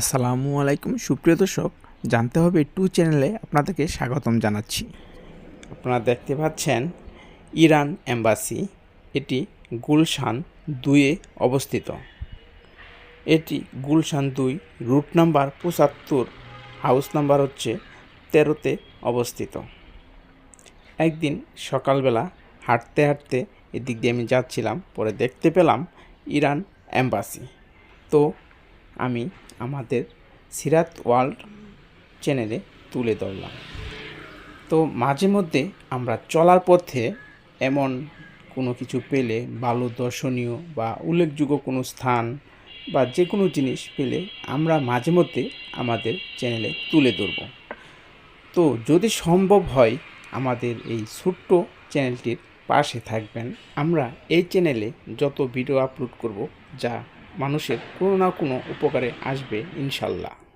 আসসালামু আলাইকুম। সুপ্রিয় দর্শক, জানতে হবে টু চ্যানেলে আপনাদেরকে স্বাগতম জানাচ্ছি। আপনারা দেখতে পাচ্ছেন ইরান এম্বাসি, এটি গুলশান দুইয়ে অবস্থিত। এটি গুলশান দুই, রুট নাম্বার পঁচাত্তর, হাউস নাম্বার হচ্ছে তেরোতে অবস্থিত। একদিন সকালবেলা হাঁটতে হাঁটতে এদিক দিয়ে আমি যাচ্ছিলাম, পরে দেখতে পেলাম ইরান এম্বাসি। তো আমি আমাদের সিরাত ওয়ার্ল্ড চ্যানেলে তুলে ধরলাম। তো মাঝে মধ্যে আমরা চলার পথে এমন কোনো কিছু পেলে ভালো দর্শনীয় বা উল্লেখযোগ্য কোনো স্থান বা যে কোনো জিনিস পেলে আমরা মাঝে মধ্যে আমাদের চ্যানেলে তুলে ধরব। তো যদি সম্ভব হয় আমাদের এই ছোট্ট চ্যানেলটির পাশে থাকবেন। আমরা এই চ্যানেলে যত ভিডিও আপলোড করব যা মানুষের কোনো না কোনো উপকারে আসবে ইনশাল্লাহ।